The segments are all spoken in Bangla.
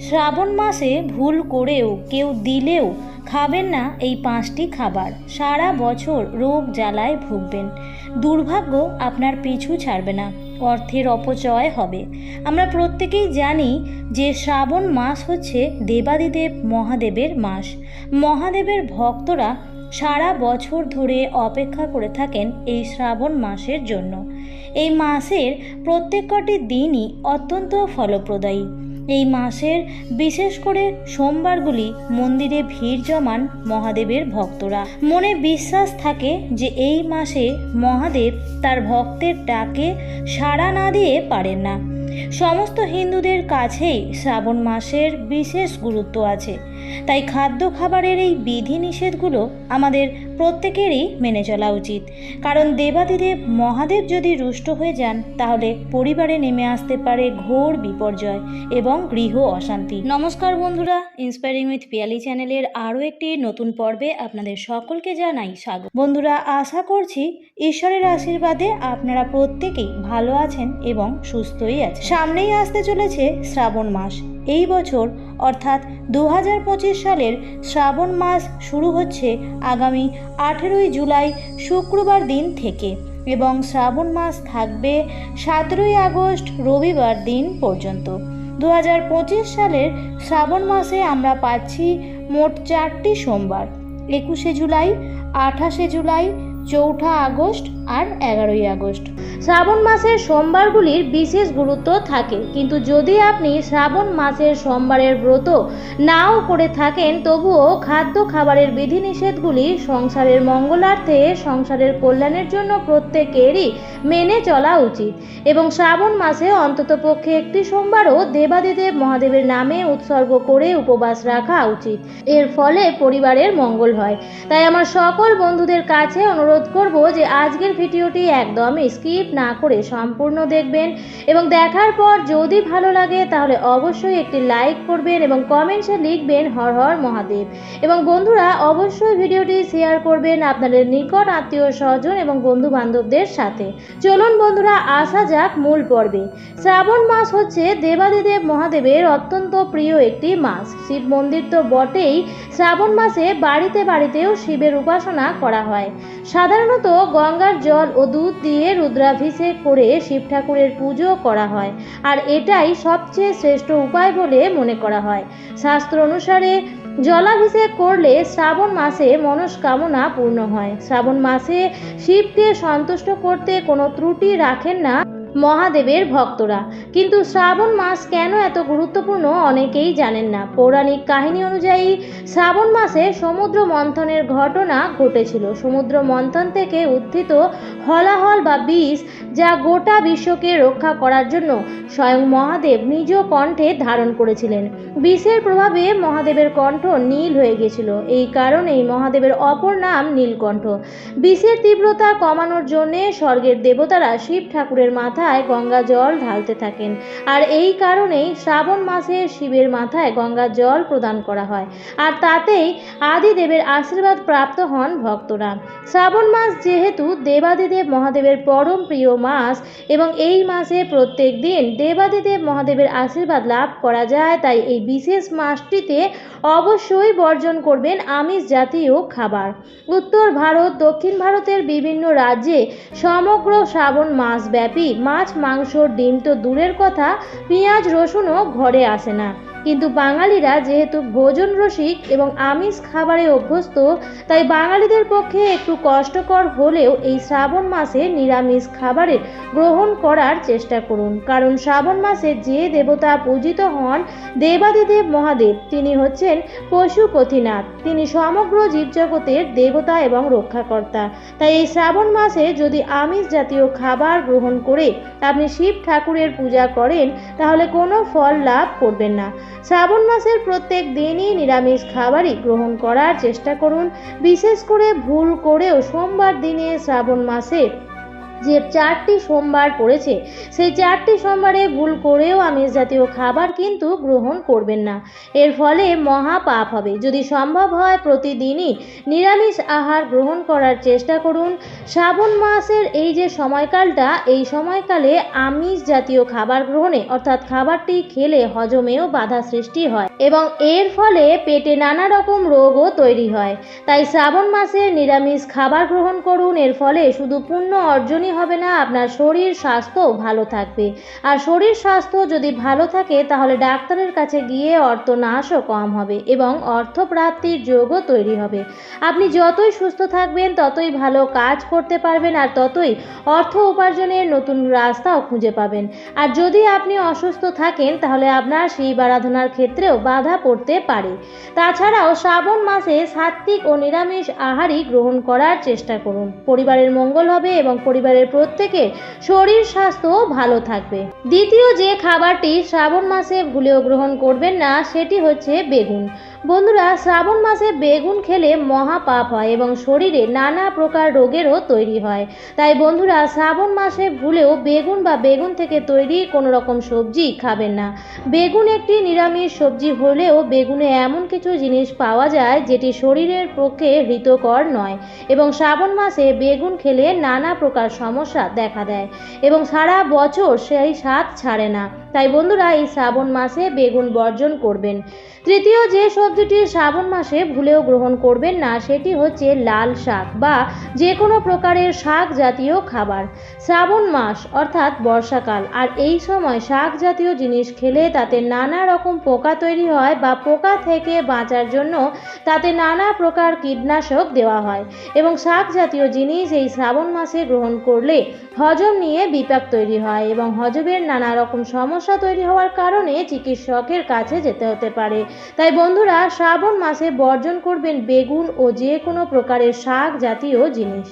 শ্রাবণ মাসে ভুল করেও কেউ দিলেও খাবেন না এই পাঁচটি খাবার। সারা বছর রোগ জ্বালায় ভুগবেন। দুর্ভাগ্য আপনার পিছু ছাড়বে না। অর্থের অপচয় হবে। আমরা প্রত্যেকেই জানি যে শ্রাবণ মাস হচ্ছে দেবাদিদেব মহাদেবের মাস। মহাদেবের ভক্তরা সারা বছর ধরে অপেক্ষা করে থাকেন এই শ্রাবণ মাসের জন্য। এই মাসের প্রত্যেক কটি দিনই অত্যন্ত ফলপ্রদায়ী। এই মাসের বিশেষ করে সোমবারগুলি মন্দিরে ভিড় জমান মহাদেবের ভক্তরা। মনে বিশ্বাস থাকে যে এই মাসে মহাদেব তার ভক্তের ডাকে সাড়া না দিয়ে পারেন না। সমস্ত হিন্দুদের কাছেই শ্রাবণ মাসের বিশেষ গুরুত্ব আছে। তাই খাদ্য খাবারের এই বিধিনিষেধগুলো আমাদের প্রত্যেকেরই মেনে চলা উচিত। কারণ দেবাদিদেব, মহাদেব যদি রুষ্ট হয়ে যান, তাহলে পরিবারে নেমে আসতে পারে ঘোর বিপর্যয় এবং গৃহ অশান্তি। নমস্কার বন্ধুরা ইন্সপায়ারিং উইথ পিয়ালি চ্যানেলের আরও একটি নতুন পর্বে আপনাদের সকলকে জানাই স্বাগত। বন্ধুরা, আশা করছি ঈশ্বরের আশীর্বাদে আপনারা প্রত্যেকেই ভালো আছেন এবং সুস্থই আছেন। সামনেই আসতে চলেছে শ্রাবণ মাস। এই বছর, অর্থাৎ দু হাজার পঁচিশ সালের শ্রাবণ মাস শুরু হচ্ছে আগামী আঠেরোই জুলাই শুক্রবার দিন থেকে এবং শ্রাবণ মাস থাকবে সতেরোই আগস্ট রবিবার দিন পর্যন্ত। দু হাজার পঁচিশ সালের শ্রাবণ মাসে আমরা পাচ্ছি মোট চারটি সোমবার, একুশে জুলাই, আঠাশে জুলাই চৌঠা আগস্ট আর এগারোই আগস্ট। শ্রাবণ মাসের সোমবারগুলির বিশেষ গুরুত্ব থাকে, কিন্তু যদি আপনি শ্রাবণ মাসের সোমবারের ব্রত নাও করে থাকেন, তবুও খাদ্য খাবারের বিধিনিষেধগুলি সংসারের মঙ্গলার্থে, সংসারের কল্যাণের জন্য প্রত্যেকেরই মেনে চলা উচিত। এবং শ্রাবণ মাসে অন্ততপক্ষে একটি সোমবারও দেবাদিদেব মহাদেবের নামে উৎসর্গ করে উপবাস রাখা উচিত। এর ফলে পরিবারের মঙ্গল হয়। তাই আমার সকল বন্ধুদের কাছে অনুরোধ করব যে আজকের ভিডিওটি একদম স্কিপ না করে সম্পূর্ণ দেখবেন এবং দেখার পর যদি ভালো লাগে তাহলে অবশ্যই একটি লাইক করবেন এবং কমেন্টসে লিখবেন হর হর মহাদেব। এবং বন্ধুরা, অবশ্যই ভিডিওটি শেয়ার করবেন আপনাদের নিকট আত্মীয় স্বজন এবং বন্ধু বান্ধবদের সাথে। চলুন বন্ধুরা, আসা যাক মূল পর্বে। শ্রাবণ মাস হচ্ছে দেবাদিদেব মহাদেবের অত্যন্ত প্রিয় একটি মাস। শিব মন্দির তো বটেই, শ্রাবণ মাসে বাড়িতে বাড়িতেও শিবের উপাসনা করা হয়। সাধারণত গঙ্গার জল ও দুধ দিয়ে রুদ্রাভিষেক করে শিব ঠাকুরের পুজো করা হয়, আর এটাই সবচেয়ে শ্রেষ্ঠ উপায় বলে মনে করা হয়। শাস্ত্র অনুসারে জলাভিষেক করলে শ্রাবণ মাসে মনস্কামনা পূর্ণ হয়। শ্রাবণ মাসে শিবকে সন্তুষ্ট করতে কোনো ত্রুটি রাখেন না মহাদেবের ভক্তরা। কিন্তু শ্রাবণ মাস কেন এত গুরুত্বপূর্ণ অনেকেই জানেন না। পৌরাণিক কাহিনী অনুযায়ী শ্রাবণ মাসে সমুদ্র মন্থনের ঘটনা ঘটেছিল। সমুদ্র মন্থন থেকে উদ্ধৃত হলাহল বা বিষ যা গোটা বিশ্বকে রক্ষা করার জন্য স্বয়ং মহাদেব নিজ কণ্ঠে ধারণ করেছিলেন। বিষের প্রভাবে মহাদেবের কণ্ঠ নীল হয়ে গেছিল। এই কারণেই মহাদেবের অপর নাম নীলকণ্ঠ। বিষের তীব্রতা কমানোর জন্যে স্বর্গের দেবতারা শিব ঠাকুরের মাথায় গঙ্গা জল ঢালতে থাকেন। আর এই কারণেই শ্রাবণ মাসে শিবের মাথায় গঙ্গা জল প্রদান করা হয়। আর তাতেই আদিদেবের আশীর্বাদ প্রাপ্ত হন ভক্তরা। শ্রাবণ মাস যেহেতু দেবাদিদেব মহাদেবের পরম প্রিয় মাস এবং এই মাসে প্রত্যেক দিন দেবাদিদেব মহাদেবের আশীর্বাদ লাভ করা যায়, তাই এই বিশেষ মাসটিতে অবশ্যই বর্জন করবেন আমিষ জাতীয় খাবার। উত্তর ভারত, দক্ষিণ ভারতের বিভিন্ন রাজ্যে সমগ্র শ্রাবণ মাস ব্যাপী মাছ, মাংস, ডিম তো দূরের কথা, পেঁয়াজ, রসুনও ঘরে আসে না। কিন্তু বাঙালিরা যেহেতু ভোজন রসিক এবং আমিষ খাবারে অভ্যস্ত, তাই বাঙালিদের পক্ষে একটু কষ্টকর হলেও এই শ্রাবণ মাসে নিরামিষ খাবারের গ্রহণ করার চেষ্টা করুন। কারণ শ্রাবণ মাসে যে দেবতা পূজিত হন দেবাদিদেব মহাদেব, তিনি হচ্ছেন পশুপতিনাথ তিনি সমগ্র জীবজগতের দেবতা এবং রক্ষাকর্তা। তাই এই শ্রাবণ মাসে যদি আমিষ জাতীয় খাবার গ্রহণ করে আপনি শিব ঠাকুরের পূজা করেন, তাহলে কোনো ফল লাভ করবেন না। শ্রাবণ মাসের প্রত্যেক দিনই নিরামিষ খাবারই গ্রহণ করার চেষ্টা করুন। বিশেষ করে ভুল করেও সোমবার দিনে শ্রাবণ মাসে যে চারটি সোমবার পড়েছে। সেই চারটি সোমবারে ভুল করেও আমিষ জাতীয় খাবার কিন্তু গ্রহণ করবেন না। এর ফলে মহা পাপ হবে। যদি সম্ভব হয় প্রতিদিনই নিরামিষ আহার গ্রহণ করার চেষ্টা করুন। শ্রাবণ মাসের এই যে সময়কালটা, এই সময়কালে আমিষ জাতীয় খাবার গ্রহণে, অর্থাৎ খাবারটি খেলে হজমেও বাধা সৃষ্টি হয় এবং এর ফলে পেটে নানা রকম রোগও তৈরি হয়। তাই শ্রাবণ মাসে নিরামিষ খাবার গ্রহণ করুন। এর ফলে শুধু পুণ্য অর্জনই হবে না, আপনার শরীর স্বাস্থ্যও ভালো থাকবে। আর শরীর স্বাস্থ্য যদি ভালো থাকে, তাহলে ডাক্তারের কাছে গিয়ে অর্থ নাশও কম হবে এবং অর্থ প্রাপ্তির যোগও তৈরি হবে। আপনি যতই সুস্থ থাকবেন, ততই ভালো কাজ করতে পারবেন আর ততই অর্থ উপার্জনের নতুন রাস্তাও খুঁজে পাবেন। আর যদি আপনি অসুস্থ থাকেন, তাহলে আপনার শিব আরাধনার ক্ষেত্রেও বাধা পড়তে পারে। তাছাড়াও শ্রাবণ মাসে সাত্ত্বিক ও নিরামিষ আহারই গ্রহণ করার চেষ্টা করুন। পরিবারের মঙ্গল হবে এবং পরিবারের প্রত্যেকের শরীর স্বাস্থ্য ভালো থাকবে। দ্বিতীয় যে খাবারটি শ্রাবণ মাসে ভুলেও গ্রহণ করবেন না, সেটি হচ্ছে বেগুন। বন্ধুরা, শ্রাবণ মাসে বেগুন খেলে মহা পাপ হয় এবং শরীরে নানা প্রকার রোগেরও তৈরি হয়। তাই বন্ধুরা, শ্রাবণ মাসে ভুলেও বেগুন বা বেগুন থেকে তৈরি কোনো রকম সবজি খাবেন না। বেগুন একটি নিরামিষ সবজি হলেও বেগুনে এমন কিছু জিনিস পাওয়া যায় যেটি শরীরের পক্ষে হিতকর নয় এবং শ্রাবণ মাসে বেগুন খেলে নানা প্রকার সমস্যা দেখা দেয় এবং সারা বছর সেই স্বাদ ছাড়ে না। তাই বন্ধুরা এই শ্রাবণ মাসে বেগুন বর্জন করবেন। তৃতীয় যে সবজিটি শ্রাবণ মাসে ভুলেও গ্রহণ করবেন না, সেটি হচ্ছে লাল শাক বা যে কোনো প্রকারের শাক জাতীয় খাবার। শ্রাবণ মাস অর্থাৎ বর্ষাকাল, আর এই সময় শাক জাতীয় জিনিস খেলে তাতে নানা রকম পোকা তৈরি হয় বা পোকা থেকে বাঁচার জন্য তাতে নানা প্রকার কীটনাশক দেওয়া হয় এবং শাক জাতীয় জিনিস এই শ্রাবণ মাসে গ্রহণ করলে হজম নিয়ে বিপাক তৈরি হয় এবং হজমের নানা রকম সমস্যা তৈরি হওয়ার কারণে চিকিৎসকের কাছে যেতে হতে পারে। তাই বন্ধুরা, শ্রাবণ মাসে বর্জন করবেন বেগুন ও যে কোনো প্রকারের শাক জাতীয় জিনিস।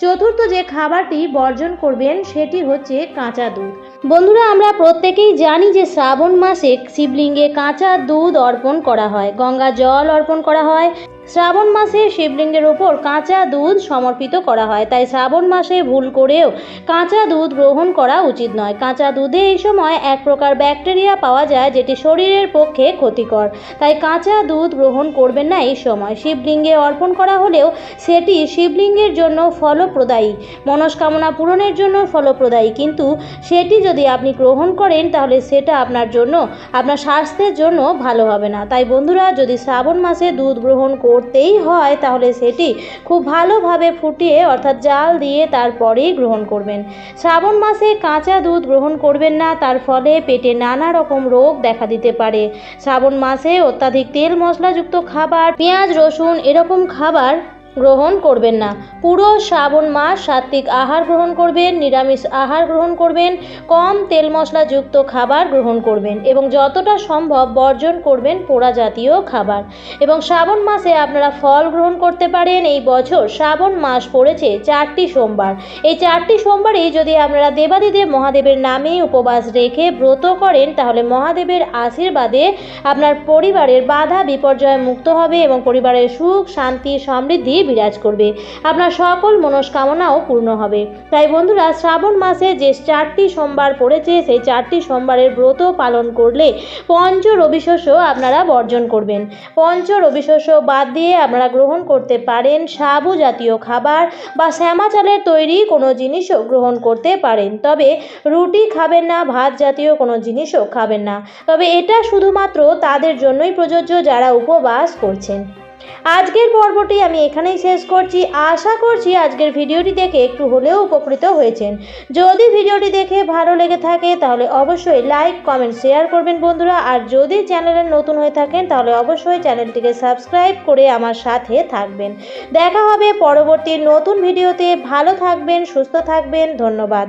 চতুর্থ যে খাবারটি বর্জন করবেন, সেটি হচ্ছে কাঁচা দুধ। বন্ধুরা, আমরা প্রত্যেকেই জানি যে শ্রাবণ মাসে শিবলিঙ্গে কাঁচা দুধ অর্পণ করা হয়। গঙ্গা জল অর্পণ করা হয়। শ্রাবণ মাসে শিবলিঙ্গের ওপর কাঁচা দুধ সমর্পিত করা হয়। তাই শ্রাবণ মাসে ভুল করেও কাঁচা দুধ গ্রহণ করা উচিত নয়। কাঁচা দুধে এই সময় এক প্রকার ব্যাকটেরিয়া পাওয়া যায়, যেটি শরীরের পক্ষে ক্ষতিকর। তাই কাঁচা দুধ গ্রহণ করবেন না এই সময়। শিবলিঙ্গে অর্পণ করা হলেও সেটি শিবলিঙ্গের জন্য ফলপ্রদায়ী। মনস্কামনা পূরণের জন্য ফলপ্রদায়ী। কিন্তু সেটি যদি আপনি গ্রহণ করেন, তাহলে সেটা আপনার জন্য, আপনার স্বাস্থ্যের জন্য ভালো হবে না। তাই বন্ধুরা, যদি শ্রাবণ মাসে দুধ গ্রহণ করতেই হয়, তাহলে সেটি খুব ভালোভাবে ফুটিয়ে অর্থাৎ জাল দিয়ে তারপরেই গ্রহণ করবেন। শ্রাবণ মাসে কাঁচা দুধ গ্রহণ করবেন না, তার ফলে পেটে নানা রকম রোগ দেখা দিতে পারে। শ্রাবণ মাসে অত্যাধিক তেল মশলাযুক্ত খাবার, পেঁয়াজ, রসুন এরকম খাবার গ্রহণ করবেন না। পুরো শ্রাবণ মাস সাত্ত্বিক আহার গ্রহণ করবেন, নিরামিষ আহার গ্রহণ করবেন, কম তেল মশলাযুক্ত খাবার গ্রহণ করবেন এবং যতটা সম্ভব বর্জন করবেন পোড়া জাতীয় খাবার। এবং শ্রাবণ মাসে আপনারা ফল গ্রহণ করতে পারেন। এই বছর শ্রাবণ মাস পড়েছে চারটি সোমবার। এই চারটি সোমবারেই যদি আপনারা দেবাদিদেব মহাদেবের নামে উপবাস রেখে ব্রত করেন, তাহলে মহাদেবের আশীর্বাদে আপনার পরিবারের বাধা বিপর্যয় মুক্ত হবে এবং পরিবারের সুখ, শান্তি, সমৃদ্ধি বিরাজ করবে। আপনার সকল মনস্কামনাও পূর্ণ হবে। তাই বন্ধুরা, শ্রাবণ মাসে যে চারটি সোমবার পড়েছে, সেই চারটি সোমবারের ব্রত পালন করলে পঞ্চ রবিশস্য আপনারা বর্জন করবেন। পঞ্চ রবিশস্য বাদ দিয়ে আপনারা গ্রহণ করতে পারেন সাবু জাতীয় খাবার বা শ্যামা চালের তৈরি কোনো জিনিসও গ্রহণ করতে পারেন। তবে রুটি খাবেন না, ভাত জাতীয় কোনো জিনিসও খাবেন না। তবে এটা শুধুমাত্র তাদের জন্যই প্রযোজ্য যারা উপবাস করছেন। আজকের পর্বটি আমি এখানেই শেষ করছি। আশা করছি আজকের ভিডিওটি দেখে একটু হলেও উপকৃত হয়েছেন। যদি ভিডিওটি দেখে ভালো লেগে থাকে, তাহলে অবশ্যই লাইক, কমেন্ট, শেয়ার করবেন বন্ধুরা। আর যদি চ্যানেলে নতুন হয়ে থাকেন, তাহলে অবশ্যই চ্যানেলটিকে সাবস্ক্রাইব করে আমার সাথে থাকবেন। দেখা হবে পরবর্তী নতুন ভিডিওতে। ভালো থাকবেন, সুস্থ থাকবেন। ধন্যবাদ।